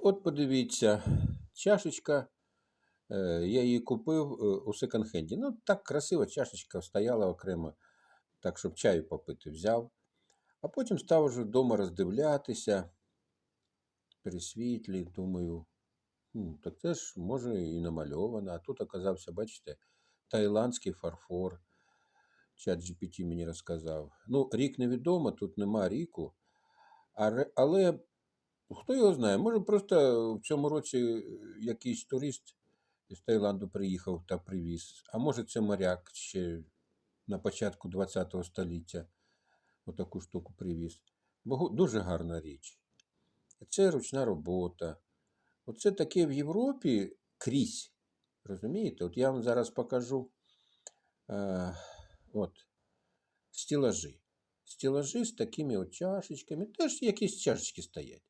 От подивіться, чашечка. е, Я її купив е, у секонд-хенді. Ну, так красиво, чашечка стояла окремо, так, щоб чаю попити взяв. А потім став вже вдома роздивлятися, пересвітлі, думаю, так це ж може і намальовано. А тут оказався, бачите, таїландський фарфор. Чат GPT мені розказав. Ну, рік невідомо, тут нема ріку. Але хто його знає, може просто в цьому році е, якийсь турист з Таїланду приїхав та привіз. А може це моряк ще на початку ХХ століття отаку штуку привіз. Бо дуже гарна річ. Це ручна робота. Оце таке в Європі крізь. Розумієте? От я вам зараз покажу е, от, стілажі. Стілажі з такими от чашечками. Теж якісь чашечки стоять.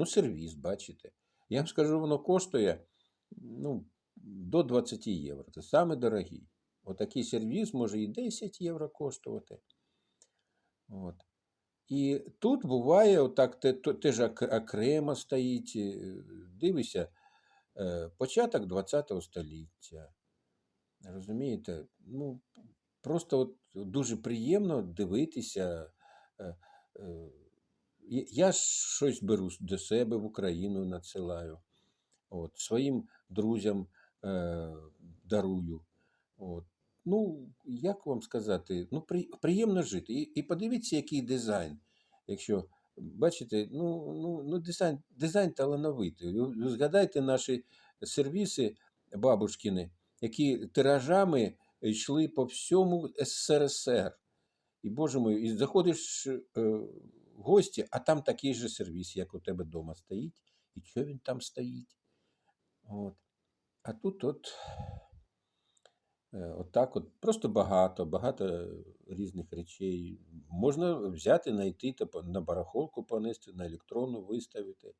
Ну, сервіс, бачите. Я вам скажу, воно коштує ну, до 20 євро. Це саме дорогий. Отакий сервіс може і 10 євро коштувати. От. І тут буває, отак теж ок- окремо стоїть. е, Дивися, е, початок 20 століття. Розумієте? Ну, просто от дуже приємно дивитися. Я- щось беру до себе в Україну надсилаю. От, своїм друзям е, дарую. От. Ну, як вам сказати, ну, при, приємно жити. І, і подивіться, який дизайн. Якщо бачите, ну, ну, ну дизайн, дизайн талановитий. Ви, ви згадайте наші сервіси бабушкіни, які тиражами йшли по всьому СРСР. І, Боже мой, і заходиш е, гості, а там такий же сервіс, як у тебе вдома стоїть. І що він там стоїть? От. А тут от, е, от так от просто багато, багато різних речей. Можна взяти, знайти та на барахолку понести, на електронну виставити.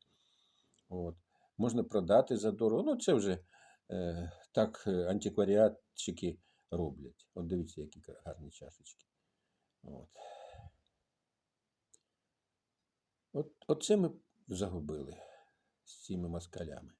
От. Можна продати за дорого. Ну, це вже е, так е, антикваріатчики роблять. От дивіться, які гарні чашечки. От. От, оце ми загубили з цими москалями.